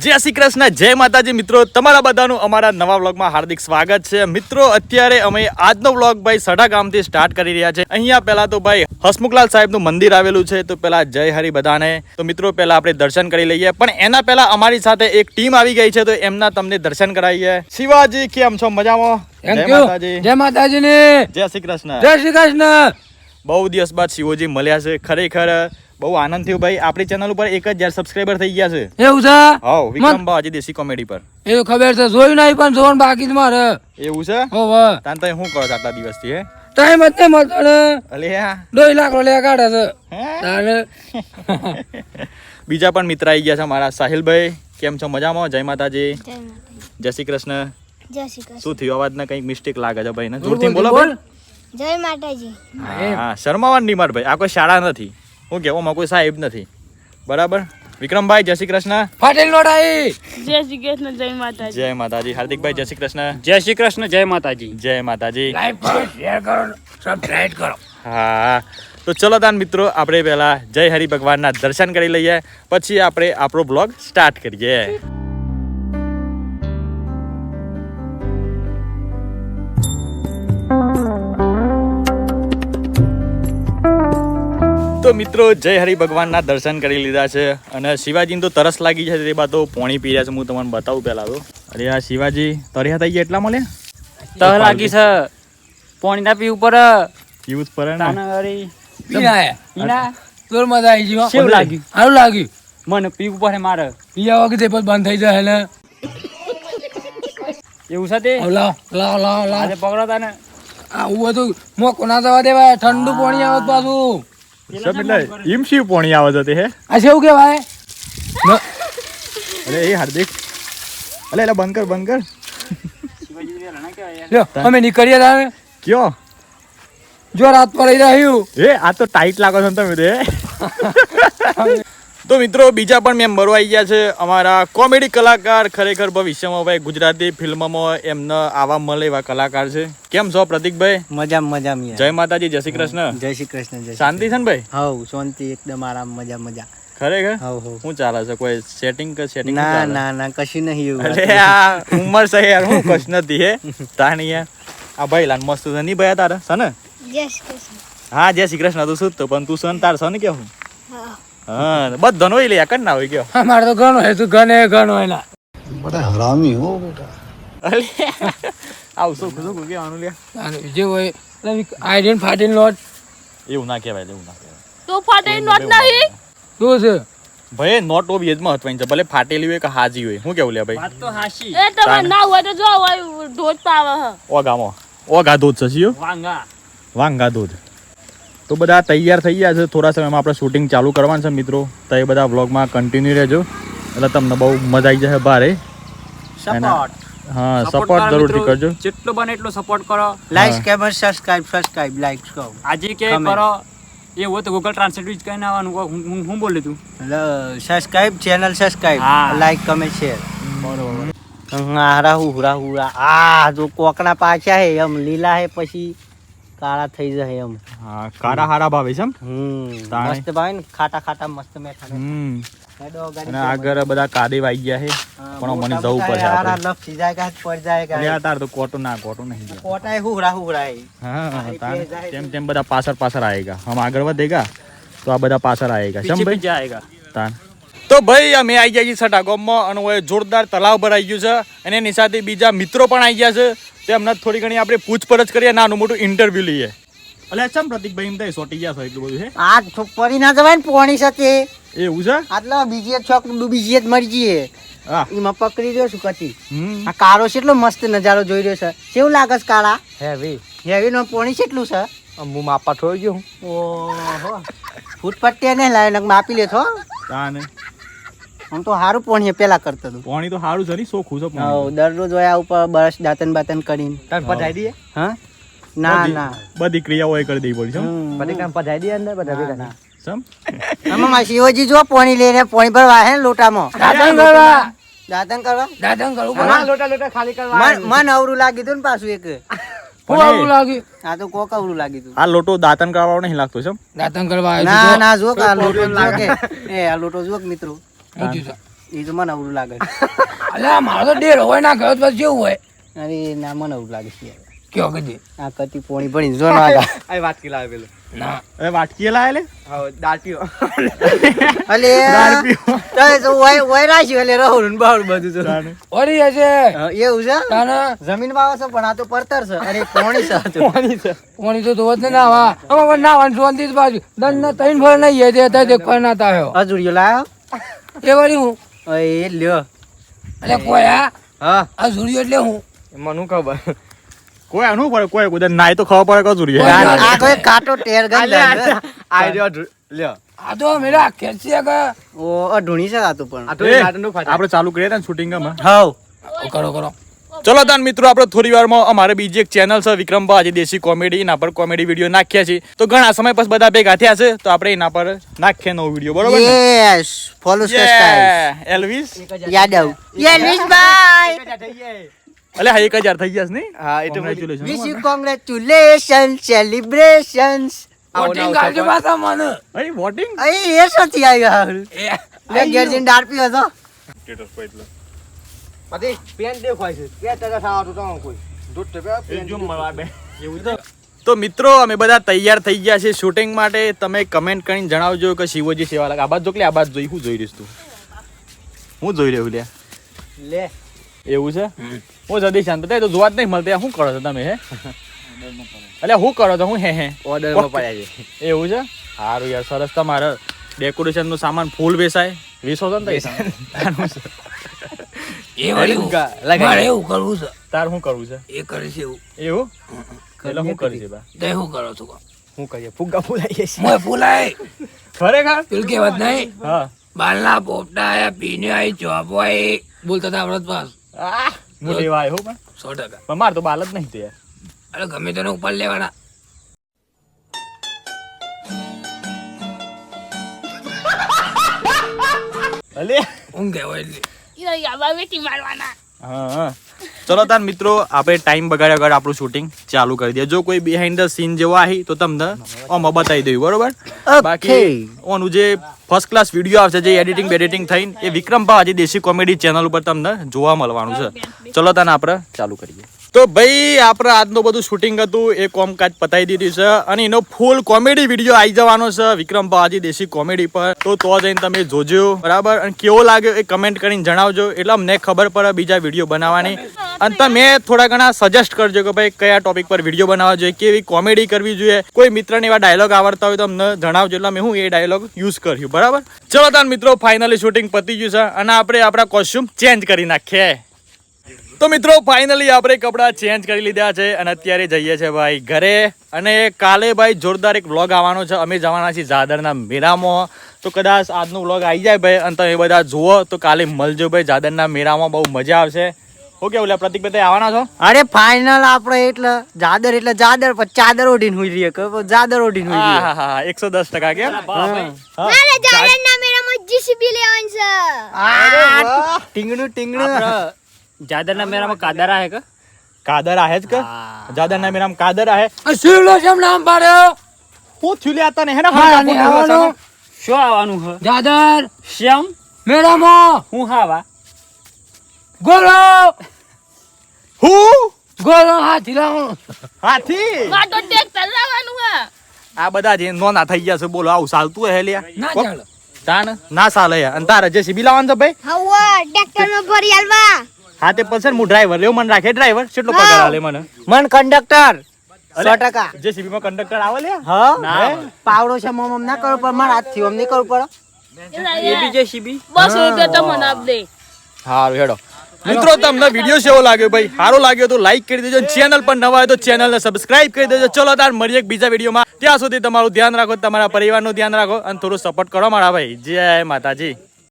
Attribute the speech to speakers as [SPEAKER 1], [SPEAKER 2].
[SPEAKER 1] જય શ્રી કૃષ્ણ જય માતાજી. મિત્રો તમારા બધાનું અમારા નવા વ્લોગમાં હાર્દિક સ્વાગત છે. મિત્રો અત્યારે અમે આજનો વ્લોગ ભાઈ સઢા ગામથી સ્ટાર્ટ કરી રહ્યા છે. અહીંયા પહેલા તો ભાઈ હસમુખલાલ સાહેબનું મંદિર આવેલું છે તો પહેલા જય હરી બધાને. તો મિત્રો પહેલા આપણે દર્શન કરી લઈએ. પણ એના પહેલા અમારી સાથે એક ટીમ આવી ગઈ છે તો એમના તમને દર્શન કરાવીએ. શિવાજી કેમ છો? મજામાં? જય માતાજી.
[SPEAKER 2] જય માતાજી
[SPEAKER 1] જય શ્રી કૃષ્ણ.
[SPEAKER 2] જય શ્રી કૃષ્ણ.
[SPEAKER 1] બહુ દિવસ બાદ શિવજી મળ્યા છે ખરેખર. બહુ આનંદ થયો ભાઈ. આપણી ચેનલ ઉપર એક જ હજાર સબસ્ક્રાઈબર થઈ ગયા છે.
[SPEAKER 2] એવું છે?
[SPEAKER 1] હા વિક્રમ બાજી દેશી કોમેડી પર.
[SPEAKER 2] એ ખબર છે જોયું નહીં પણ જોવાનું બાકી જ મારે.
[SPEAKER 1] એવું છે?
[SPEAKER 2] હો વાહ
[SPEAKER 1] તાન તઈ શું કરો આટલા દિવસથી હે?
[SPEAKER 2] ટાઈમ જ નહીં મળતો ને.
[SPEAKER 1] અલે
[SPEAKER 2] દોઢ લાખ લે કાઢે છે. તારે.
[SPEAKER 1] બીજા પણ મિત્ર આવી ગયા છે મારા સાહિલભાઈ. કેમ છો? મજામાં? જય માતાજી.
[SPEAKER 3] જય
[SPEAKER 1] શ્રી કૃષ્ણ.
[SPEAKER 3] જય શ્રી કૃષ્ણ.
[SPEAKER 1] શું થયું? અવાજ ને કંઈક મિસ્ટેક લાગે છે ભાઈ ને જોરથી
[SPEAKER 2] બોલો
[SPEAKER 1] બોલ.
[SPEAKER 3] જય માતાજી.
[SPEAKER 1] હા. શર્માવાનું નહીં માર ભાઈ. આ કોઈ શાળા નથી. હું કહેવામાં કોઈ સાહેબ નથી. બરાબર? વિક્રમભાઈ જય શ્રી કૃષ્ણ.
[SPEAKER 2] ફાટેલ નોડાઈ.
[SPEAKER 4] જય શ્રી કૃષ્ણ જય માતાજી.
[SPEAKER 1] જય માતાજી. હાર્દિકભાઈ જય શ્રી કૃષ્ણ.
[SPEAKER 5] જય શ્રી કૃષ્ણ જય માતાજી.
[SPEAKER 1] જય માતાજી.
[SPEAKER 2] લાઈક કરો શેર કરો સબસ્ક્રાઇબ કરો.
[SPEAKER 1] હા. તો ચલો તાન મિત્રો આપણે પહેલા જય હરિ ભગવાનના દર્શન કરી લઈએ. પછી આપણે આપણો બ્લોગ સ્ટાર્ટ કરીએ. તો મિત્રો જય હરિ ભગવાનના દર્શન કરી લીધા છે અને શિવાજીને તો તરસ લાગી છે તે બાદ તો પોણી પી રહ્યા છે હું તમને બતાવું પહેલાં તો. અરે આ શિવાજી તરિયા થઈ ગયા એટલા મળે?
[SPEAKER 5] તર લાગી છે. પોણી ના. પીવું પર
[SPEAKER 1] પીવું પર
[SPEAKER 5] તાનરી
[SPEAKER 2] પીના
[SPEAKER 5] ઈના
[SPEAKER 2] তোর મજા આવી ગયો
[SPEAKER 5] કેવું લાગ્યું?
[SPEAKER 2] સારું લાગ્યું.
[SPEAKER 5] મને પીવું પડે મારે.
[SPEAKER 2] પીયા વખતે પછી બંધ થઈ જાય ને?
[SPEAKER 5] એવું છે તે?
[SPEAKER 2] લાવ લાવ લાવ લાવ.
[SPEAKER 5] આજે પકડો તાને.
[SPEAKER 2] આ હું બધું મોકો ના જવા દેવાય. ઠંડુ પાણી આવે પાછું.
[SPEAKER 1] સબ એટલે ઈમ શિવ પોણી આવે છે તે હે?
[SPEAKER 2] આ એવું કેવાય
[SPEAKER 1] અરે એ હાર્દિક. અલે એટલે બંધ કર બંધ કર.
[SPEAKER 2] અમે નીકળીએ તારે.
[SPEAKER 1] કયો?
[SPEAKER 2] જો રાત પર રહી રહ્યું.
[SPEAKER 1] એ આ તો ટાઈટ લાગો છો ને તમે તે તો મિત્રો બીજા પણ મેમ્બરો આવી ગયા છે. અમારા કોમેડી કલાકાર ખરેખર ભવિષ્યમાં ભાઈ ગુજરાતી ફિલ્મમાં એમને આવા મળે એવા કલાકાર છે. કેમ છો પ્રતિકભાઈ?
[SPEAKER 6] મજા મજા
[SPEAKER 1] જય માતાજી જય શ્રી કૃષ્ણ.
[SPEAKER 6] જય શ્રી કૃષ્ણ જય
[SPEAKER 1] શાંતિ છે ને ભાઈ?
[SPEAKER 6] હવ શાંતિ એકદમ આરામ મજા મજા.
[SPEAKER 1] ખરેખર? શું ચાલે છે? કોઈ સેટિંગ કે સેટિંગ
[SPEAKER 6] ના ના ના કશું નહીં એવું.
[SPEAKER 1] અરે આ ઉંમર છે યાર હું કશ નથી હે. તાણીયા આ ભાઈ લાન મસ્ત છે નહીં ભાઈ તારે? છે ને?
[SPEAKER 3] જય શ્રી કૃષ્ણ
[SPEAKER 1] હા જય શ્રી કૃષ્ણ તું શું? તો પણ તું સન તાર સન કેવું
[SPEAKER 3] હા?
[SPEAKER 1] હા બધાનો હોય લે કર ના હોય કયો
[SPEAKER 2] અમારે તો ઘણો હે તું ઘણે ઘણો હોય ના
[SPEAKER 1] અલે આવ શું શું કહેવાનું લે.
[SPEAKER 2] તારે જે હોય આઈડેન ફાટેલ નોટ
[SPEAKER 1] એવું ના કહેવાય લે, એવું ના કહેવાય.
[SPEAKER 4] તો ફાટેલ નોટ નહીં?
[SPEAKER 2] શું છે?
[SPEAKER 1] ભાઈ નોટ ઓબી જ મહત્વની છે ભલે ફાટેલી હોય કે હાજી હોય. હું કેવું લે ભાઈ?
[SPEAKER 5] વાત તો હાશી
[SPEAKER 4] એ તમે ના હોય તો જો હોય ઢોધ પાવે ગામો
[SPEAKER 1] ઓ ગા દૂધ છે
[SPEAKER 5] વાંગા.
[SPEAKER 1] વાંગા દૂધ તો બધા તૈયાર થઈ ગયા છે. થોડા સમયમાં આપણે શૂટિંગ ચાલુ કરવાનું છે મિત્રો. તો એ બધા વ્લોગમાં કન્ટિન્યુ રહેજો. એટલે તમને બહુ મજા આવી જશે
[SPEAKER 5] ભારે.
[SPEAKER 1] હા સપોર્ટ જરૂરથી કરજો.
[SPEAKER 5] જેટલો બને એટલો સપોર્ટ કરો.
[SPEAKER 6] લાઈક કેમેર સબસ્ક્રાઇબ સબસ્ક્રાઇબ લાઈક કરો
[SPEAKER 5] આજે કે કરો. એ હોય તો ગૂગલ ટ્રાન્સલેટ યુઝ કરીને આવવાનું. હું હું- બોલું છું તું?
[SPEAKER 6] સબસ્ક્રાઇબ ચેનલ સબસ્ક્રાઇબ
[SPEAKER 5] હા.
[SPEAKER 6] લાઈક કમેન્ટ શેર હા રાહુ રાહુ આ જો કોકના પાછા હે એમ લીલા હે પછી. તારા થઈ જાય એમ.
[SPEAKER 1] હા કારા હારા ભાવે છે એમ?
[SPEAKER 6] મસ્ત ભાવે ને ખાટા ખાટા મસ્ત મેં ખાધા
[SPEAKER 1] અને આગળ બધા કાદે વાઈ ગયા છે. પણ મને જવું પડશે આપણે.
[SPEAKER 6] લપ જાય કાચ પડ જાય
[SPEAKER 1] કાચ યાર તાર તો કોટો ના કોટો નહીં
[SPEAKER 6] કોટાય હુરા હુરાય હા
[SPEAKER 1] તેમ તેમ બધા પાછળ પાછળ આવેગા હમ આગળ વધેગા તો આ બધા પાછળ
[SPEAKER 5] આવેગા
[SPEAKER 1] સમ ભાઈ
[SPEAKER 5] જાયેગા
[SPEAKER 1] તાન તો ભાઈ અમે આવી ગયા છીએ સટા ગામમાં અને હવે જોરદાર તલાવ ભરાઈ ગયું છે અને એની સાથે બીજા મિત્રો પણ આવી ગયા છે. તેમને થોડી ઘણી આપણે પૂછપરછ કરીએ નાનું મોટું ઇન્ટરવ્યુ લઈએ. એટલે ચમ પ્રતિકભાઈ એમ થાય સોટી ગયા છો એટલું બધું છે
[SPEAKER 6] આ તો પડી ના જવાય ને પોણી સાથે.
[SPEAKER 1] એવું છે?
[SPEAKER 6] આટલા બીજી એક છોક બીજી જ મરી જઈએ
[SPEAKER 1] હા.
[SPEAKER 6] એમાં પકડી રહ્યો છું કતી આ કાળો એટલો મસ્ત નજારો જોઈ રહ્યો છે. કેવું લાગે છે કાળા? હેવી હેવી નો પોણી કેટલું છે?
[SPEAKER 2] હું માપા થોડી ગયો
[SPEAKER 6] ઓહો. ફૂટપટ્ટી ને લાવે ને માપી લેતો
[SPEAKER 1] તાને.
[SPEAKER 6] આમ તો સારું પોણી પેલા કરતો હતો
[SPEAKER 1] પાણી તો સારું છે ને સોખું છે પાણી.
[SPEAKER 6] દરરોજ હોય ઉપર બરસ દાંતન બાતન કરીને.
[SPEAKER 2] તાર પધાઈ દઈએ?
[SPEAKER 6] હા? ના ના.
[SPEAKER 1] બધી ક્રિયાઓ એ કરી દેવી પડી છે
[SPEAKER 2] બધી કામ પધાઈ દઈએ અંદર બધા ભેગા
[SPEAKER 1] સમ?
[SPEAKER 6] આમાં શિવજી જો પોણી લઈને પોણી ભરવા હે લોટામાં.
[SPEAKER 2] દાતણ કરવા.
[SPEAKER 6] દાંતન કરવા?
[SPEAKER 2] દાતણ કરવું. લોટા લોટા ખાલી કરવા
[SPEAKER 6] મન અવરું લાગી હતું ને પાછું એક. આ તો કોક અવરું લાગી
[SPEAKER 1] આ લોટો દાંતન કરવા નહીં લાગતો છે?
[SPEAKER 2] કરવા
[SPEAKER 6] ના ના જો આ લોટો લાગે. એ આ લોટો જો મિત્રો? એ તો મને અવરું લાગે
[SPEAKER 2] અલ્યા મારો તો ડેર હોય ના ગયો તો જેવું હોય?
[SPEAKER 6] અરે ના મને અવરું લાગે છે.
[SPEAKER 2] કયો કદી?
[SPEAKER 6] આ કતી પોણી ભણી જો ના
[SPEAKER 7] આ વાટકી લાવે પેલો.
[SPEAKER 2] ના.
[SPEAKER 1] અરે વાટકી લાવે લે?
[SPEAKER 7] હા દાટીઓ
[SPEAKER 6] અલે તો ઓય ઓય રાખ્યું એટલે રહું ને બહાર બધું તો.
[SPEAKER 2] ઓરી
[SPEAKER 6] છે. એવું છે?
[SPEAKER 2] તાને
[SPEAKER 6] જમીનમાં છે પણ આ તો પરતર છે અરે પોણી છે પોણી છે.
[SPEAKER 2] પોણી તો ધોવત ને ના વા અમે પણ ના વાનું શાંતિ જ બાજુ દન ના તૈન ભર નહીં હે તે તે કોઈ ના તાયો
[SPEAKER 6] હજુરીયો લાયો?
[SPEAKER 2] એ વળી હું?
[SPEAKER 6] એ લ્યો.
[SPEAKER 2] એટલે કોઈ
[SPEAKER 6] હા.
[SPEAKER 2] આ ઝુરિયો એટલે હું?
[SPEAKER 7] મને ખબર?
[SPEAKER 1] કોઈ આનું પડે? કોઈ કુદર નાય તો ખબર પડે
[SPEAKER 2] કોઈ
[SPEAKER 6] આ કોઈ કાંટો ટેર
[SPEAKER 7] આ લ્યો.
[SPEAKER 2] આ તો મેરા ખેંચી કે
[SPEAKER 6] ઓ અઢૂણી છે આ તો પણ.
[SPEAKER 7] આ તો
[SPEAKER 1] એ,
[SPEAKER 7] નાટકનું ફાટા.
[SPEAKER 1] આપણે ચાલુ કરીએ ને શૂટિંગમાં
[SPEAKER 6] હાવ
[SPEAKER 2] કરો કરો.
[SPEAKER 1] ચલો તાન મિત્રો આપણે થોડી વારમાં અમારે બીજી એક ચેનલ છે વિક્રમભા આજે દેશી કોમેડી એના પર કોમેડી વીડિયો નાખ્યા છે. તો ઘણા સમય પછી બધા ભેગા થયા છે તો આપણે એના પર નાખીએ નવો વીડિયો બરોબર
[SPEAKER 6] yes follow
[SPEAKER 1] Elvish
[SPEAKER 6] Yadav yes
[SPEAKER 1] અલે હા એક હજાર થઈ ગયા છે નહીં
[SPEAKER 7] હા એટલે
[SPEAKER 1] congratulation.
[SPEAKER 6] Wish you congratulation celebrations
[SPEAKER 2] voting કાઢજો પાછા મને.
[SPEAKER 1] અરે વોટિંગ
[SPEAKER 6] અહીં એ સતી આવ્યો. લે ગેરજીન ડાર્પી હતો. દાળ પીવો છો
[SPEAKER 7] પછી પેન દેખાય છે. બે ટકા થવા તો કોઈ. દૂધ ટકા પેન
[SPEAKER 1] તો મિત્રો અમે બધા તૈયાર થઈ ગયા છે શૂટિંગ માટે. તમે કમેન્ટ કરીને જણાવજો કે શિવજી સેવા લાગે. આબાદ જો કે આબાદ જોઈ. હું જોઈ રહીશ તું? હું જોઈ રહ્યો લે
[SPEAKER 6] લે.
[SPEAKER 1] એવું છે? હું જદી શાંત તો. જોવા જ નહીં મળતી. શું કરો છો તમે હે? એટલે હું કરો છો? હું હે હે?
[SPEAKER 7] ઓર્ડરમાં પડ્યા છે.
[SPEAKER 1] એવું છે? સારું યાર સરસ. તમારે ડેકોરેશનનું સામાન ફૂલ વેસાય. વીસો છો ને?
[SPEAKER 2] એ. મારે એવું કરવું છે.
[SPEAKER 1] તાર શું કરવું છે?
[SPEAKER 2] એ કરે છે એવું.
[SPEAKER 1] એવું? એટલે શું કરી છે બા?
[SPEAKER 2] તે શું કરો છો
[SPEAKER 7] શું કરીએ? ફુગ્ગા ફૂલાઈએ છે
[SPEAKER 2] મોય ફૂલાય.
[SPEAKER 1] ખરેખર?
[SPEAKER 2] પેલું કહેવત નહીં.
[SPEAKER 1] હા.
[SPEAKER 2] બાલના પોપટા આયા પીને આઈ ચોપો આઈ બોલતા હતા વ્રત પાસ.
[SPEAKER 1] હું લેવા આવ્યો પણ
[SPEAKER 2] સો ટકા.
[SPEAKER 1] પણ માર તો બાલ જ નહીં તે યાર
[SPEAKER 2] અરે ગમે તેને ઉપર લેવાના.
[SPEAKER 1] અલે.
[SPEAKER 2] ઊંઘ કહેવાય એટલે.
[SPEAKER 1] ચલો તાર મિત્રો આપણે ટાઈમ બગાડ્યા વગર આપણું શૂટિંગ ચાલુ કરી દઈએ. જો કોઈ બિહાઇન્ડ ધ સીન જેવો આવી તો તમને આમાં બતાવી દઉં બરોબર? બાકી ઓનું જે ફર્સ્ટ ક્લાસ વીડિયો આવશે જે એડિટિંગ બેડિટિંગ થઈને એ વિક્રમ આજે દેશી કોમેડી ચેનલ ઉપર તમને જોવા મળવાનું છે. ચલો તાને આપણે ચાલુ કરીએ. તો ભાઈ, આપણે આજનું બધું શૂટિંગ હતું, એ કોમકાજ પતાવી દીધી છે અને એનો ફૂલ કોમેડી વીડિયો આવી જવાનો છે, વિક્રમ ભા દેશી કોમેડી પર. તો તો જઈને તમે જોજો, બરાબર? અને કેવો લાગ્યો એ કમેન્ટ કરીને જણાવજો, એટલે અમને ખબર પડે બીજા વીડિયો બનાવવાની. અને તમે થોડા ઘણા સજેસ્ટ કરજો કે ભાઈ, કયા ટોપિક પર વીડિયો બનાવવા જોઈએ, કેવી કોમેડી કરવી જોઈએ. કોઈ મિત્રને એવા ડાયલોગ આવડતા હોય તો અમને જણાવજો, એટલે અમે હું એ ડાયલોગ યુઝ કર્યું, બરાબર? ચલો તાર મિત્રો ફાઇનલી શૂટિંગ પતી ગયું છે, અને આપણે આપણા કોસ્ટ્યુમ ચેન્જ કરી નાખીએ. તો મિત્રો ફાઇનલી આપણે કપડાં ચેન્જ કરી લીધા છે અને અત્યારે જઈએ છે ભાઈ ઘરે. અને કાલે ભાઈ જોરદાર એક વ્લોગ આવવાનો છે. અમે જવાના છીએ જાદરના મેળામાં. તો કદાચ આજનો વ્લોગ આવી જાય ભાઈ અને તમે બધા જુઓ. તો કાલે મળજો ભાઈ જાદરના મેળામાં. બહુ મજા આવશે. ઓકે ઓલા પ્રતિક ભાઈ આવવાના છો?
[SPEAKER 6] અરે ફાઇનલ આપણે એટલે જાદર એટલે જાદર પછી ચાદર ઓઢીને હોઈ રહીએ કે જાદર ઓઢીને હોઈ
[SPEAKER 1] હા
[SPEAKER 6] રહીએ.
[SPEAKER 1] હા હા એકસો દસ ટકા કે
[SPEAKER 3] મારે જાડરના મેળામાં જીસીબી લેવાનું છે.
[SPEAKER 6] ટીંગણું ટીંગણું.
[SPEAKER 5] જાદરના મેરામાં કાદર આહે કે
[SPEAKER 1] કાદર આહે જ કે જાદરના મેરામાં કાદર આહે
[SPEAKER 2] શિવલો શેમ નામ પાડ્યો
[SPEAKER 1] હું થયું લે આતા ને હે ને
[SPEAKER 2] આવવાનું
[SPEAKER 5] શું આવવાનું હે
[SPEAKER 2] જાદર
[SPEAKER 5] શ્યામ
[SPEAKER 2] મેરામાં
[SPEAKER 5] હું હાવા
[SPEAKER 2] ગોરો
[SPEAKER 1] હું
[SPEAKER 2] ગોરો હાથી લાવવાનું
[SPEAKER 1] હાથી
[SPEAKER 4] આ તો ટેક ચલાવવાનું હે
[SPEAKER 1] આ બધા જે નોના થઈ ગયા છે બોલો આવું ચાલતું હે લ્યા
[SPEAKER 2] ના ચાલો
[SPEAKER 1] તાન ના ચાલે યાર અને તારે જે સીબી લાવવાનું છે ભાઈ
[SPEAKER 3] હવા ટ્રેક્ટરમાં ભરી આલવા
[SPEAKER 1] હા તે પછી હું ડ્રાઈવર લેવું મને રાખે ડ્રાઈવર કેટલો પગાર આલે મને?
[SPEAKER 6] મન કંડક્ટર સો ટકા.
[SPEAKER 1] જે માં કંડક્ટર આવે લે
[SPEAKER 6] હા? પાવડો છે મમ મમ ના કરવું પડે. મારા હાથથી અમ નહીં કરવું પડે.
[SPEAKER 5] એ બી જે
[SPEAKER 4] બસ રૂપિયા તો મને આપ દે
[SPEAKER 1] હારું હેડો. મિત્રો તમને વીડિયો કેવો લાગ્યો ભાઈ? સારો લાગ્યો તો લાઈક કરી દેજો ચેનલ પર નવા હોય તો ચેનલને સબસ્ક્રાઇબ કરી દેજો. ચલો તાર મળીએ એક બીજા વિડીયોમાં ત્યાં સુધી તમારું ધ્યાન રાખો તમારા પરિવારનું ધ્યાન રાખો અને થોડું સપોર્ટ કરો મારા ભાઈ. જય માતાજી.